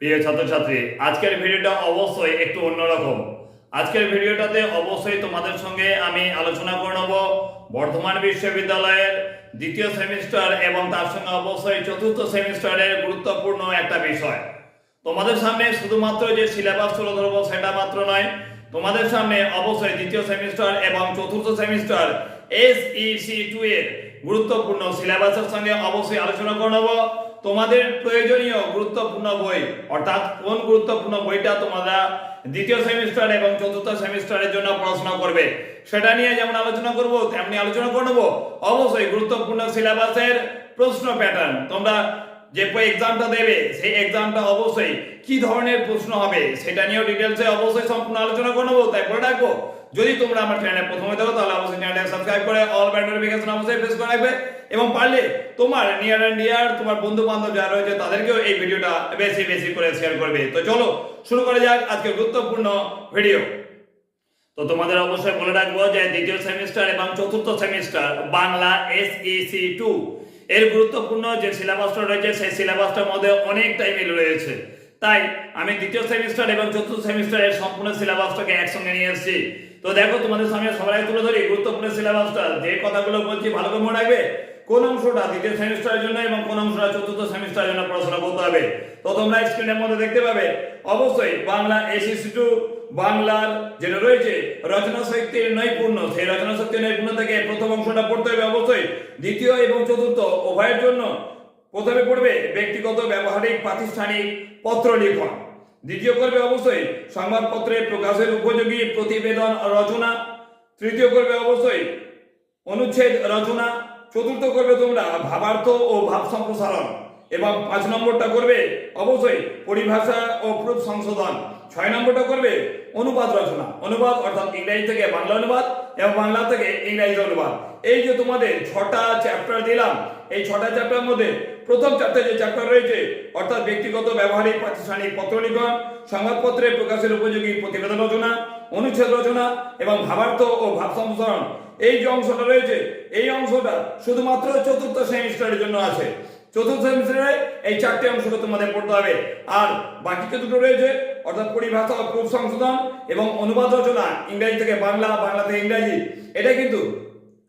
প্রিয় ছাত্রছাত্রী, আজকের ভিডিওটা অবশ্যই একটু অন্যরকম। আজকের ভিডিওটাতে অবশ্যই তোমাদের সঙ্গে আমি আলোচনা করে নেব বর্ধমান বিশ্ববিদ্যালয়ের দ্বিতীয় সেমিস্টার এবং তার সঙ্গে অবশ্যই চতুর্থ সেমিস্টারের গুরুত্বপূর্ণ একটা বিষয়। তোমাদের সামনে শুধুমাত্র যে সিলেবাস তুলে ধরবো সেটা মাত্র নয়, তোমাদের সামনে অবশ্যই দ্বিতীয় সেমিস্টার এবং চতুর্থ সেমিস্টার এস ইসি টু এর গুরুত্বপূর্ণ সিলেবাসের সঙ্গে অবশ্যই আলোচনা করে নেব। তোমাদের প্রয়োজনীয় গুরুত্বপূর্ণ বই, অর্থাৎ কোন গুরুত্বপূর্ণ বইটা তোমরা দ্বিতীয় সেমিস্টার এবং চতুর্থ সেমিস্টারের জন্য পড়াশোনা করবে, সেটা নিয়ে যেমন আলোচনা করব, তেমনি আলোচনা করে নেব। অবশ্যই গুরুত্বপূর্ণ সিলেবাসের প্রশ্ন প্যাটার্ন তোমরা যে এক্সামটা দেবে, সেই এক্সামটা অবশ্যই কি ধরনের প্রশ্ন হবে, সেটা নিয়েও ডিটেলসে অবশ্যই সম্পূর্ণ আলোচনা করে নেব, তাই বলে রাখব। যদি তোমরা আমার চ্যানেলে প্রথমে দেখো, তাহলে অবশ্যই চ্যানেলটাকে সাবস্ক্রাইব করে অল বেল নোটিফিকেশন অবশ্যই প্রেস করে রাখবে। এবং পারলে তোমার নিয়ার অ্যান্ড ডিয়ার তোমার বন্ধু বান্ধব যারা রয়েছে, তাদেরকেও এই ভিডিওটা বেশি বেশি করে শেয়ার করবে। তো চলো, শুরু করা যাক আজকে গুরুত্বপূর্ণ ভিডিও তো তোমাদের অবশ্যই বলে রাখব যে, দ্বিতীয় সেমিস্টার এবং চতুর্থ সেমিস্টার বাংলা এসইসি টু এর গুরুত্বপূর্ণ যে সিলেবাসটা রয়েছে, সেই সিলেবাসটার মধ্যে অনেকটাই মিল রয়েছে। তাই আমি দ্বিতীয় সেমিস্টার এবং চতুর্থ সেমিস্টারের সম্পূর্ণ সিলেবাসটাকে একসঙ্গে নিয়ে এসেছি। তো দেখো, তোমাদের সামনে সবাই তুলে ধরি, গুরুত্বপূর্ণ সিলেবাসটা যে কথাগুলো বলছি, ভালো করে মনে রাখবে? কোন অংশটা দ্বিতীয় সেমিস্টারের জন্য এবং কোন অংশটা চতুর্থ সেমিস্টারের জন্য পড়াশোনা করতে হবে? তো তোমরা স্ক্রিনের মধ্যে দেখতে পাবে, অবশ্যই বাংলা এসিসি টু বাংলার যেটা রয়েছে, রচনা শক্তির নৈপুণ্য, সেই রচনা শক্তির নৈপুণ্য থেকে প্রথম অংশটা পড়তে হবে অবশ্যই। দ্বিতীয় এবং চতুর্থ উভয়ের জন্য প্রথমে পড়বে ব্যক্তিগত, ব্যবহারিক, প্রাতিষ্ঠানিক পত্র লিখন। দ্বিতীয় করবে অবশ্যই সংবাদপত্রে প্রকাশের উপযোগী প্রতিবেদন রচনা। তৃতীয় করবে অবশ্যই অনুচ্ছেদ রচনা। চতুর্থ করবে তোমরা ভাবার্থ ও ভাব সম্প্রসারণ এবং পাঁচ নম্বরটা করবে অবশ্যই পরিভাষা ও প্রুফ সংশোধন। ছয় নম্বরটা করবে অনুবাদ রচনা। অনুবাদ অর্থাৎ ইংরেজি থেকে বাংলা অনুবাদ এবং বাংলা থেকে ইংরেজি অনুবাদ। এই যে তোমাদের ছটা চ্যাপ্টার দিলাম, এই ছটা চ্যাপ্টার মধ্যে প্রথম চ্যাপ্টার যে চ্যাপ্টার রয়েছে, অর্থাৎ ব্যক্তিগত ব্যবহারিক প্রাতিষ্ঠানিক পত্র লিখন সংবাদপত্রে প্রকাশের উপযোগী প্রতিবেদন রচনা, অনুচ্ছেদ রচনা এবং ভাবার্থ ও ভাব সংশোধন। এই যে অংশটা রয়েছে, এই অংশটা শুধুমাত্র চতুর্থ সেমিস্টারের জন্য আছে। চতুর্থ সেমিস্টারে এই চারটি অংশকে তোমাদের পড়তে হবে। আর বাকি যে দুটো রয়েছে, অর্থাৎ পরিভাষা প্রুফ সংশোধন এবং অনুবাদ রচনা, ইংরেজি থেকে বাংলা বাংলা থেকে ইংরাজি এটা কিন্তু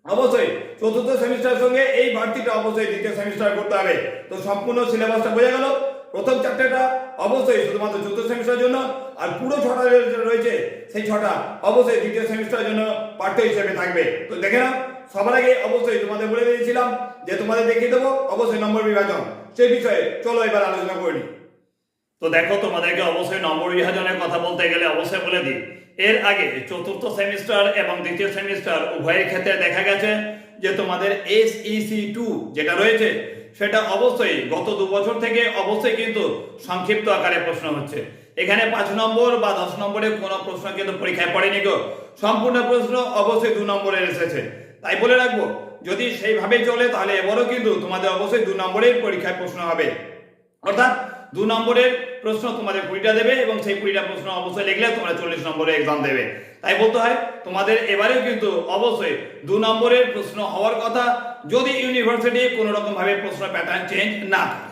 অবশ্যই চতুর্থ সেমিস্টারের সঙ্গে এই বাড়তিটা অবশ্যই দ্বিতীয় সেমিস্টার করতে হবে। তো সম্পূর্ণ সিলেবাসটা বোঝা গেল। প্রথম চারটেটা অবশ্যই শুধুমাত্র চতুর্থ সেমিস্টারের জন্য, আর পুরো ছটা রয়েছে, সেই ছটা অবশ্যই দ্বিতীয় সেমিস্টারের জন্য পাঠ্য হিসেবে থাকবে। তো দেখে নাও, সবার আগে অবশ্যই তোমাদের বলে দিয়েছিলাম যে তোমাদের দেখিয়ে দেবো, অবশ্যই নম্বর বিভাজন। সেই বিষয়ে চলো এবার আলোচনা করে তো দেখো, তোমাদেরকে অবশ্যই নম্বর বিভাজনের কথা বলতে গেলে অবশ্যই বলে দিই। এর আগে চতুর্থ সেমিস্টার এবং দ্বিতীয় সেমিস্টার উভয়ের ক্ষেত্রে দেখা গেছে যে তোমাদের এস ইসি টু যেটা রয়েছে, সেটা অবশ্যই গত দু বছর থেকে অবশ্যই কিন্তু সংক্ষিপ্ত আকারে প্রশ্ন হচ্ছে। এখানে পাঁচ নম্বর বা দশ নম্বরে কোনো প্রশ্ন কিন্তু পরীক্ষায় পড়েনি গো। সম্পূর্ণ প্রশ্ন অবশ্যই দু নম্বরের এসেছে। তাই বলে রাখব, যদি সেইভাবে চলে তাহলে এবারও কিন্তু তোমাদের অবশ্যই দু নম্বরের পরীক্ষায় প্রশ্ন হবে। অর্থাৎ দু নম্বরের প্রশ্ন তোমাদের কুড়িটা দেবে এবং সেই কুড়িটা প্রশ্ন অবশ্যই লিখলে তোমরা চল্লিশ নম্বরের এক্সাম দেবে। তাই বলতে হয়, তোমাদের এবারেও কিন্তু অবশ্যই দু নম্বরের প্রশ্ন হওয়ার কথা যদি ইউনিভার্সিটি কোনো রকম ভাবে প্রশ্ন প্যাটার্ন চেঞ্জ না করে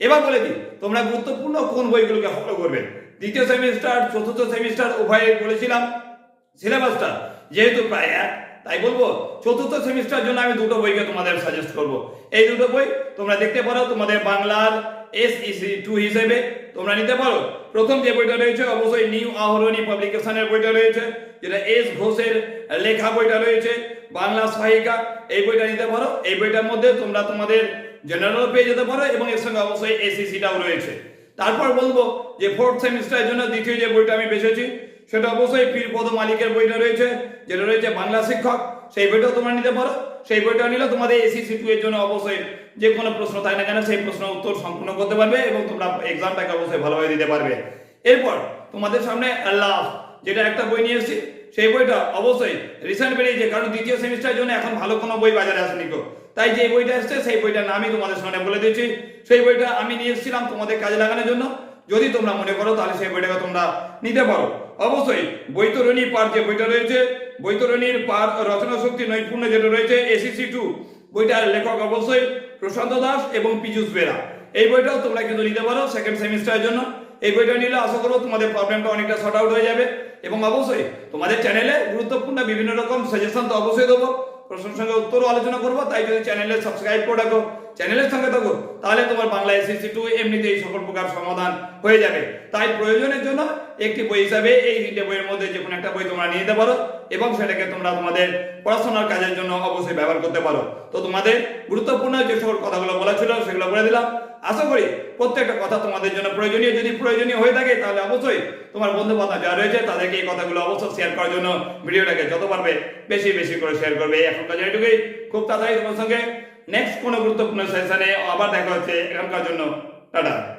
এবার বলে দিই, তোমরা গুরুত্বপূর্ণ কোন বইগুলোকে ফলো করবে? দ্বিতীয় সেমিস্টার চতুর্থ সেমিস্টার উভয়ে বলেছিলাম সিলেবাসটা যেহেতু প্রায় এক তাই বলব, চতুর্থ সেমিস্টার জন্য আমি দুটো বইকে তোমাদের সাজেস্ট করব। এই দুটো বই তোমরা দেখতে পারো, তোমাদের বাংলার এস ইসি টু হিসেবে তোমরা নিতে পারো। প্রথম যে বইটা রয়েছে, অবশ্যই নিউ আহরণী পাবলিকেশনের বইটা রয়েছে, যেটা এস ঘোষের লেখা বইটা রয়েছে, বাংলা সহায়িকা এই বইটা নিতে পারো। এই বইটার মধ্যে তোমরা তোমাদের জেনারেল পেয়ে যেতে পারো এবং এর সঙ্গে অবশ্যই এসিসিটাও রয়েছে। তারপর বলব যে ফোর্থ সেমিস্টারের জন্য দ্বিতীয় যে বইটা আমি বেছেছি সেটা অবশ্যই পীরপদ মালিকের বইটা রয়েছে, যেটা রয়েছে বাংলা শিক্ষক। সেই বইটাও তোমরা নিতে পারো। সেই বইটা নিলে তোমাদের এসিসি টু এর জন্য অবশ্যই যে কোনো প্রশ্ন থাকে না কেন সেই প্রশ্ন উত্তর সম্পূর্ণ করতে পারবে এবং তোমরা এক্সামটাকে অবশ্যই ভালোভাবে দিতে পারবে। এরপর তোমাদের সামনে লাভ যেটা একটা বই নিয়ে এসেছি, সেই বইটা অবশ্যই রিসেন্ট বেরিয়েছে কারণ দ্বিতীয় সেমিস্টারের জন্য এখন ভালো কোনো বই বাজারে আসেনি গো। তাই যে বইটা এসছে, সেই বইটার নামই তোমাদের সামনে বলে দিচ্ছি। সেই বইটা আমি নিয়ে এসেছিলাম তোমাদের কাজে লাগানোর জন্য। যদি তোমরা মনে করো, তাহলে সেই বইটাকে তোমরা নিতে পারো। অবশ্যই, বৈতরণী পার যে বইটা রয়েছে, বৈতরণীর পার রচনা শক্তি নৈপুণ্য যেটা রয়েছে এসিসি টু বইটার লেখক অবশ্যই প্রশান্ত দাস এবং পীযুষ বেরা। এই বইটাও তোমরা কিন্তু নিতে পারো সেকেন্ড সেমিস্টারের জন্য। এই বইটা নিলে আশা করব তোমাদের প্রবলেমটা অনেকটা শর্ট আউট হয়ে যাবে। এবং অবশ্যই তোমাদের চ্যানেলে গুরুত্বপূর্ণ বিভিন্ন রকম সাজেশন তো অবশ্যই দেবো। প্রশ্নের সঙ্গে উত্তরও আলোচনা করব, তাই যদি চ্যানেলে সাবস্ক্রাইব করে রাখো চ্যানেলের সঙ্গে থাকো, তাহলে তোমার বাংলা এসএসসি টু এমনিতে এই সকল প্রকার সমাধান হয়ে যাবে। তাই প্রয়োজনের জন্য একটি বই হিসাবে এই তিনটে বইয়ের মধ্যে যে কোনো একটা বই তোমরা নিয়ে নিতে পারো এবং সেটাকে তোমরা তোমাদের পড়াশোনার কাজের জন্য অবশ্যই ব্যবহার করতে পারো। তো তোমাদের গুরুত্বপূর্ণ যে সকল কথাগুলো বলা ছিল সেগুলো বলে দিলাম। আশা করি প্রত্যেকটা কথা তোমাদের জন্য প্রয়োজনীয়। যদি প্রয়োজনীয় হয়ে থাকে তাহলে অবশ্যই তোমার বন্ধু বান্ধব যারা রয়েছে তাদেরকে এই কথাগুলো অবশ্যই শেয়ার করার জন্য ভিডিওটাকে যত পারবে বেশি বেশি করে শেয়ার করবে। এখনকার যেটুকুই খুব তাড়াতাড়ি তোমার সঙ্গে নেক্সট কোনো গুরুত্বপূর্ণ সেশনে আবার দেখা হচ্ছে এখানকার জন্য। টাটা।